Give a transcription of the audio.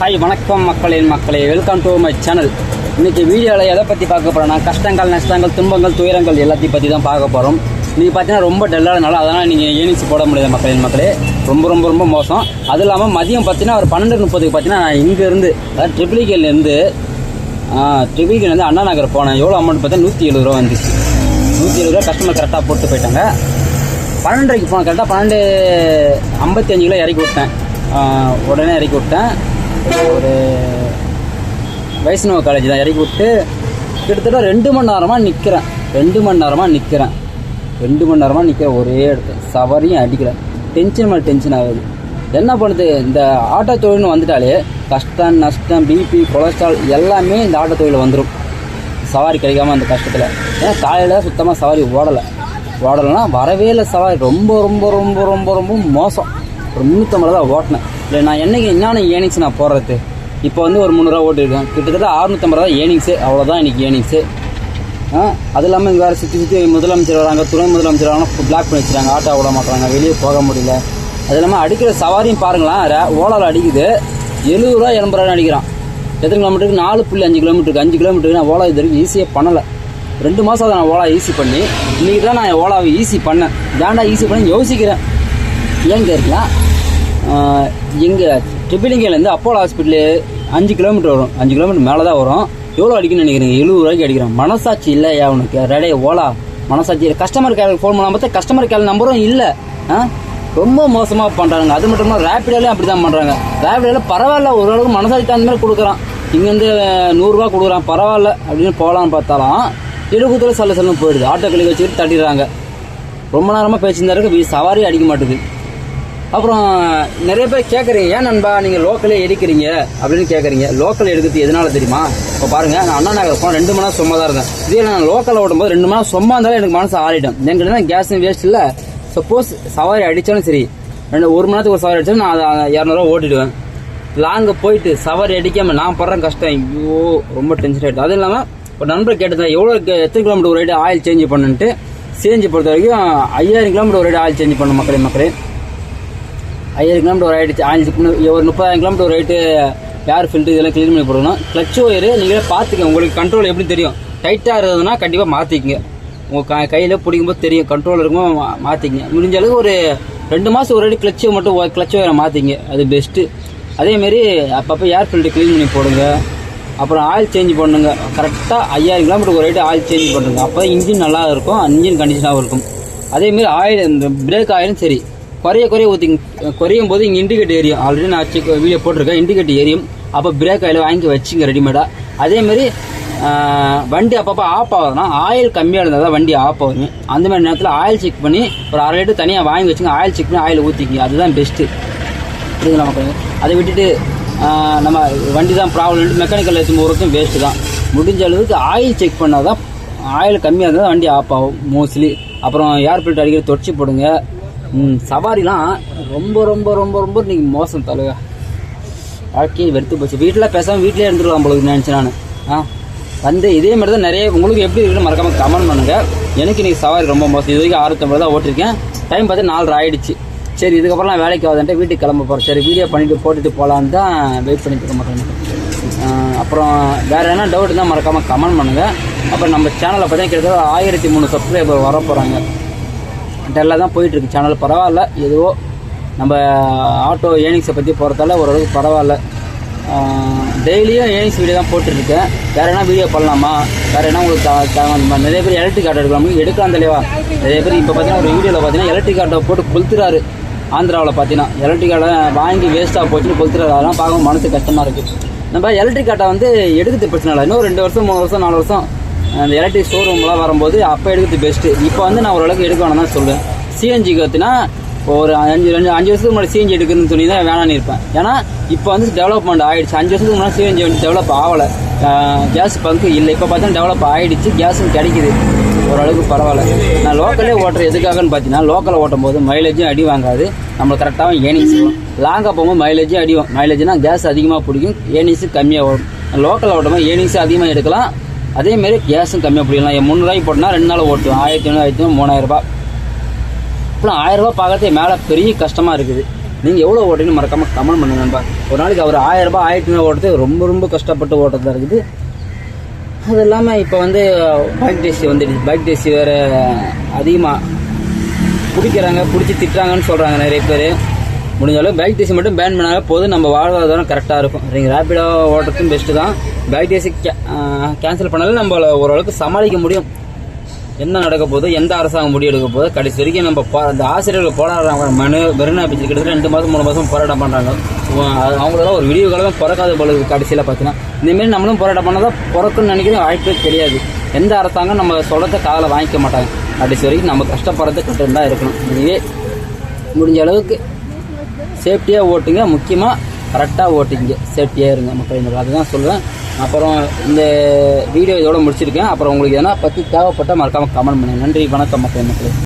Hi வணக்கம் மக்களின் மக்களே. வெல்கம் டு மை சேனல் இன்னைக்கு வீடியோவில் எதை பற்றி பார்க்க போகிறோன்னா கஷ்டங்கள் நஷ்டங்கள் துன்பங்கள் துயரங்கள் எல்லாத்தையும் பற்றி தான் பார்க்க போகிறோம் நீங்கள் பார்த்தீங்கன்னா ரொம்ப டல்லானனால அதனால் நீங்கள் ஏனிச்சு போட முடியாது மக்களின் மக்களே. ரொம்ப ரொம்ப ரொம்ப மோசம். அது இல்லாமல் மதியம் பார்த்தீங்கன்னா ஒரு பன்னெண்டு முப்பதுக்கு பார்த்தீங்கன்னா நான் இங்கேருந்து அதாவது ட்ரிபிளிகேலேருந்து ட்ரிபிளிகேலேருந்து அண்ணா நகர் போனேன் எவ்வளோ அமௌண்ட் பார்த்தா நூற்றி எழுபது ரூபா வந்துச்சு. நூற்றி எழுபது ரூபா கஸ்டமர் கரெக்டாக போட்டு போயிட்டாங்க. பன்னெண்டரைக்கு போனேன் கரெக்டாக பன்னெண்டு ஐம்பத்தி அஞ்சு கிலோ இறக்கி விட்டேன். உடனே இறக்கி விட்டேன். ஒரு வைஷ்ணவ காலேஜ் தான். இறக்கி விட்டு கிட்டத்தட்ட ரெண்டு மணி நேரமாக நிற்கிறேன் ரெண்டு மணி நேரமாக நிற்கிறேன் ரெண்டு மணி நேரமாக நிற்கிறேன் ஒரே இடத்துல. சவரியும் அடிக்கிறேன் டென்ஷன் மேலே டென்ஷன் ஆகுது. என்ன பண்ணுது? இந்த ஆட்டோ தொழில்னு வந்துட்டாலே கஷ்டம் நஷ்டம் பிபி கொலஸ்ட்ரால் எல்லாமே இந்த ஆட்டோ தொழிலில் வந்துடும் சவாரி கிடைக்காம அந்த கஷ்டத்தில். ஏன்னா காலையில் சுத்தமாக சவாரி ஓடலை. ஓடலைன்னா வரவே இல்லை சவாரி. ரொம்ப ரொம்ப ரொம்ப ரொம்ப ரொம்ப மோசம். ஒரு முந்நூற்றம்பது தான் ஓட்டினேன். இல்லை நான் என்னைக்கு என்னென்ன ஏர்னிங்ஸ் நான் போடுறது? இப்போ வந்து ஒரு முந்நூறுரூவா ஓட்டிருக்கேன் கிட்டத்தட்ட அறுநூற்றம்பது ரூபா ஏனிங்ஸு அவ்வளோதான் இன்னைக்கு ஏர்னிங்ஸு அது இல்லாமல் இங்கே வேறு சுற்றி சுற்றி முதலமைச்சர் வராங்க துணை முதலமைச்சர் வராங்க பிளாக் பண்ணி வச்சுறாங்க ஆட்டோ விட மாட்டாங்க வெளியே போக முடியல. அது இல்லாமல் அடிக்கிற சவாரியும் பாருங்களேன் ரே- ஓலாவில் அடிக்குது. எழுபது ரூபா எண்பது ரூபா அடிக்கிறான். எத்தனை கிலோமீட்டருக்கு நாலு புள்ளி அஞ்சு கிலோமீட்டருக்கு அஞ்சு கிலோமீட்டருக்கு நான் ஓலா இது வரைக்கும் ஈஸியாக பண்ணலை. ரெண்டு மாதம் அதை நான் ஓலா ஈஸி பண்ணி. இன்றைக்கி தான் நான் ஓலாவை ஈஸி பண்ணேன். ஏன்டா ஈஸி பண்ணி யோசிக்கிறேன். ஏன் கேட்கலாம் எங்கள் ட்ரிபிளிங்கேலேருந்து அப்போலோ ஹாஸ்பிட்டலு அஞ்சு கிலோமீட்டர் வரும். அஞ்சு கிலோமீட்டர் மேலே தான் வரும். எவ்வளோ அடிக்கணும்னு நினைக்கிறீங்க? எழுபது ரூபாய்க்கு அடிக்கிறேன் மனசாட்சி இல்லையா உனக்கு. ரெடே ஓலா. மனசாட்சி கஸ்டமர் கேருக்கு ஃபோன் பண்ணால் பார்த்தா கஸ்டமர் கேர் நம்பரும் இல்லை. ஆ? ரொம்ப மோசமாக பண்ணுறாங்க அது மட்டும் இல்லாமல் ரேப்பிடோலையும் அப்படி தான் பண்ணுறாங்க ரேப்பிடோவில் பரவாயில்ல. ஓரளவுக்கு மனசாட்சி தகுந்த மாதிரி கொடுக்குறான். இங்கேருந்து நூறுரூவா கொடுக்குறான். பரவாயில்ல அப்படின்னு போகலான்னு பார்த்தாலும் இடுக்குத்துல சல்ல சல்லுன்னு போயிடுது. ஆட்டோ கழிவு வச்சுக்கிட்டு தட்டிடுறாங்க. ரொம்ப நேரமாக பேசியிருந்தாருக்கு சவாரி அடிக்க மாட்டுது. அப்புறம் நிறைய பேர் கேட்குறீங்க ஏன் நண்பா நீங்கள் லோக்கலே எடுக்கிறீங்க? அப்படின்னு கேட்குறீங்க லோக்கல் எடுக்கிறது எதனால தெரியுமா? இப்போ பாருங்கள் நான் அண்ணா நகர் போனால் ரெண்டு மணி நேரம் சும்மா தான் இருந்தேன். இதே நான் லோக்கலில் ஓடும்போது ரெண்டு மணி நேரம் சும்மா இருந்தாலும் எனக்கு மனசு ஆறிடும். என்கிட்ட கேஸ் வேஸ்ட் இல்லை. சப்போஸ் சவாரி அடித்தாலும் சரி ரெண்டு ஒரு மணி நேரத்துக்கு ஒரு சவாரி அடித்தாலும் நான் அதை இரநூறுவா ஓட்டிடுவேன். லாங்க போயிட்டு சவாரி அடிக்காமல் நான் படுற கஷ்டம் ஐயோ ரொம்ப டென்ஷன் ஆகிடுது அதுவும் இல்லாமல் ஒரு நண்பர் கேட்டதான் எவ்வளோ எத்தனை கிலோமீட்டர் ஒரு ரைடு ஆயில் சேஞ்ச் பண்ணுன்ட்டு? சேஞ்ச் பொறுத்த வரைக்கும் ஐயாயிரம் கிலோமீட்டர் ஒரு ரைடு ஆயில் சேஞ்ச் பண்ணணும் மக்களே மக்களே. ஐயாயிரம் கிலோமீட்டர் ஒரு ஆயிடுச்சு. அஞ்சு ஒரு முப்பதாயிரம் கிலோமீட்டர் ஒரு ரைட்டு ஏர் ஃபில்ட்ரு இதெல்லாம் க்ளீன் பண்ணி போடணும். கிளச் ஒயரு நீங்களே பார்த்துக்க உங்களுக்கு கண்ட்ரோல் எப்படி தெரியும்? டைட்டாக இருந்ததுன்னா கண்டிப்பாக மாற்றிக்கங்க உங்கள் க கையில் பிடிக்கும்போது தெரியும். கண்ட்ரோல் இருக்கும்போது மா- மாற்றிக்கங்க முடிஞ்ச அளவுக்கு ஒரு ரெண்டு மாதம் ஒரு அடி கிளச்சை மட்டும் கிளச் ஒயரை மாற்றிங்க அது பெஸ்ட்டு அதேமாரி அப்பப்போ ஏர் ஃபில்ட்ரு க்ளீன் பண்ணி போடுங்க. அப்புறம் ஆயில் சேஞ்ச் பண்ணுங்க. கரெக்டாக ஐயாயிரம் கிலோமீட்டர் ஒரு ரைட்டு ஆயில் சேஞ்ச் பண்ணுங்க. அப்போ இன்ஜின் நல்லா இருக்கும். இன்ஜின் கண்டிஷனாகவும் இருக்கும். அதேமாரி ஆயில் இந்த பிரேக் ஆயிலும் சரி. குறைய குறைய ஊற்றி குறையும் போது இங்கே இண்டிகேட் ஏரியும் ஆல்ரெடி நான் செக் வீடியோ போட்டிருக்கேன். இண்டிகேட் ஏரியும் அப்போ பிரேக் ஆயில் வாங்கி வச்சுங்க ரெடிமேடாக அதேமாரி வண்டி அப்பப்போ ஆஃப் ஆகுதுன்னா ஆயில் கம்மியாக இருந்தால் தான் வண்டி ஆஃப் ஆகுங்க. அந்த மாதிரி நேரத்தில் ஆயில் செக் பண்ணி ஒரு அரை லிட்டர் தனியாக வாங்கி வச்சுங்க. ஆயில் செக் பண்ணி ஆயில் ஊற்றிக்கிங்க அதுதான் பெஸ்ட்டு புரியுதுங்களா மக்களே? அதை விட்டுட்டு நம்ம வண்டி தான் ப்ராப்ளம் மெக்கானிக்கல் எடுத்து போகிறதும் வேஸ்ட்டு தான். முடிஞ்ச அளவுக்கு ஆயில் செக் பண்ணால் தான் ஆயில் கம்மியாக இருந்தால் தான் வண்டி ஆஃப் ஆகும் மோஸ்ட்லி அப்புறம் ஏர் ஃபில்டர் அடிக்கடி தொடச்சி போடுங்க. சவாரிலாம் ரொம்ப ரொம்ப ரொம்ப ரொம்ப நீங்கள் மோசம் தலைவா. வாழ்க்கையை வெறுத்து போச்சு. வீட்டில் பேசாமல் வீட்டிலே இருந்துருவான் உங்களுக்கு நினச்சேன் நான். ஆ வந்து இதே மாதிரி தான் நிறைய உங்களுக்கு எப்படி இருக்குன்னு மறக்காமல் கமெண்ட் பண்ணுங்கள் எனக்கு இன்றைக்கி சவாரி ரொம்ப மோசம். இது வரைக்கும் ஆறுத்தம்பது தான் ஓட்டிருக்கேன். டைம் பார்த்து நாலு ஆயிடுச்சு. சரி இதுக்கப்புறம் நான் வேலைக்கு ஆகுதுன்ட்டு வீட்டுக்கு கிளம்ப போகிறேன் சரி வீடியோ பண்ணிட்டு போட்டுட்டு போகலான்னு தான் வெயிட் பண்ணிட்டு இருக்க மாட்டேன் அப்புறம் வேறு என்ன டவுட் இருந்தால் மறக்காமல் கமெண்ட் பண்ணுங்கள் அப்புறம் நம்ம சேனலை பார்த்தீங்கன்னா கிட்டத்தட்ட ஆயிரத்தி மூணு சப்ஸ்கிரைபர் வர போகிறாங்க டல்லாக தான் போயிட்டுருக்கு. சேனல் பரவாயில்ல. எதுவோ நம்ம ஆட்டோ ஏர்னிங்ஸை பற்றி போகிறதால ஓரளவுக்கு பரவாயில்ல. டெய்லியும் ஏர்னிங்ஸ் வீடியோ தான் போட்டுருக்கேன் வேறு என்ன வீடியோ பண்ணலாமா? வேறு என்ன உங்களுக்கு நிறைய பேர் எலக்ட்ரிக் ஆட்டோ எடுக்கலாம் எடுக்கலாம் தெளிவா நிறைய பேர் இப்போ பார்த்தீங்கன்னா ஒரு வீடியோவில் பார்த்தீங்கன்னா எலக்ட்ரிக் ஆட்டோ போட்டு கொளுத்துறாரு. ஆந்திராவில் பார்த்தீங்கன்னா எலக்ட்ரிக் ஆட்டோ வாங்கி வேஸ்ட்டாக போச்சுன்னு கொளுத்துறாரு. அதெல்லாம் பார்க்க மனசு கஷ்டமாக இருக்குது நம்ம எலக்ட்ரிக் ஆட்டோ வந்து எடுக்கிறது பிரச்சனை இல்லை. இன்னும் ரெண்டு வருஷம் மூணு வருஷம் நாலு வருஷம் அந்த எலக்ட்ரிக் ஷோரூம்லாம் வரும்போது அப்போ எடுக்கிறது பெஸ்ட்டு இப்போ வந்து நான் ஓரளவுக்கு எடுக்க வேணாம் தான் சொல்லுவேன் சிஎன்ஜிக்கு கற்றுனா ஒரு அஞ்சு ரெண்டு அஞ்சு வருஷத்துக்கு முன்னாடி சிஎன்ஜி எடுக்குதுன்னு சொல்லி தான் வேணான்னு இருப்பேன். ஏன்னா இப்போ வந்து டெவலப்மெண்ட் ஆகிடுச்சு அஞ்சு வருஷத்துக்கு முன்னாடி சிஎன்ஜி வந்து டெவலப் ஆகலை. கேஸ் பங்கு இல்லை. இப்போ பார்த்தா டெவலப் ஆகிடுச்சு கேஸும் கிடைக்குது. ஓரளவுக்கு பரவாயில்ல. நான் லோக்கலே ஓட்டுற எதுக்காகன்னு பார்த்தீங்கன்னா லோக்கலில் ஓட்டும் போது மைலேஜும் அடி வாங்காது. நம்மளுக்கு கரெக்டாகவும் ஏர்னிங்ஸ் வரும். லாங்காக போகும்போது மைலேஜும் அடி மைலேஜ்னால் கேஸ் அதிகமாக பிடிக்கும். ஏர்னிங்ஸும் கம்மியாக வரும். லோக்கலில் ஓட்டும்போது ஏர்னிங்ஸும் அதிகமாக எடுக்கலாம். அதேமாரி கேஸும் கம்மியாக பிடிக்கலாம். என் முந்நூறுவாய்க்கு போட்டோம்னா ரெண்டு நாள் ஓட்டுவேன். ஆயிரத்தி ஐநூறு ஆயிரத்தி மூணாயிரம் ரூபாய். இப்போலாம் ஆயிரம் ரூபாய் பார்க்கறதே மேலே பெரிய கஷ்டமாக இருக்குது. நீங்கள் எவ்வளோ ஓட்டுறீங்கன்னு மறக்காமல் கமெண்ட் பண்ணுங்க நண்பா. ஒரு நாளைக்கு அவர் ஆயிரரூபா ஆயிரத்தி ஐநூறு ஓட்டுறது ரொம்ப ரொம்ப கஷ்டப்பட்டு ஓட்டுறதா இருக்குது. அது இல்லாமல் இப்போ வந்து பைக் டேசி வந்துடுச்சு. பைக் டேசி வேறு அதிகமாக பிடிக்கிறாங்க பிடிச்சி திட்டுறாங்கன்னு சொல்கிறாங்க நிறைய பேர். முடிஞ்ச பைக் டேசி மட்டும் பேன் பண்ணாலே போதும். நம்ம வாழ்வாதாரம் கரெக்டாக இருக்கும். நீங்கள் ரேப்பிடாக ஓட்டுறதும் பெஸ்ட்டு தான். பைக் டேசி கேன்சல் பண்ணாலும் நம்மள ஓரளவுக்கு சமாளிக்க முடியும். என்ன நடக்க போதோ எந்த அரசாங்கம் முடிவு எடுக்க போதோ கடைசி வரைக்கும் நம்ம போ- அந்த ஆசிரியர்கள் போராடுறாங்க மனு மெரினா பீச் கிட்டத்தட்ட ரெண்டு மாதம் மூணு மாதம் போராட்டம் பண்ணுறாங்க அவங்களெல்லாம் ஒரு விடிவு காலம் பிறக்காத போல கடைசியில் பார்த்தீங்கன்னா. இந்தமாரி நம்மளும் போராட்டம் பண்ணால் தான் பிறக்குன்னு நினைக்கிறேன் வாய்ப்பே தெரியாது எந்த அரசாங்கம் நம்ம சொல்கிறத காதில் வாங்கிக்க மாட்டாங்க. கடைசி வரைக்கும் நம்ம கஷ்டப்படுறது கட்டு தான் இருக்கணும். இதுவே முடிஞ்ச அளவுக்கு சேஃப்டியாக ஓட்டுங்க. முக்கியமாக கரெக்டாக ஓட்டுங்க. சேஃப்டியாக இருங்க மக்கள். அதுதான் சொல்லுவேன். அப்புறம் இந்த வீடியோ இதோட முடிச்சிருக்கேன். அப்புறம் உங்களுக்கு எதனா பற்றி தேவைப்பட்டால் மறக்காமல் கமெண்ட் பண்ணுங்க. நன்றி வணக்கம் மக்கள் மக்களே.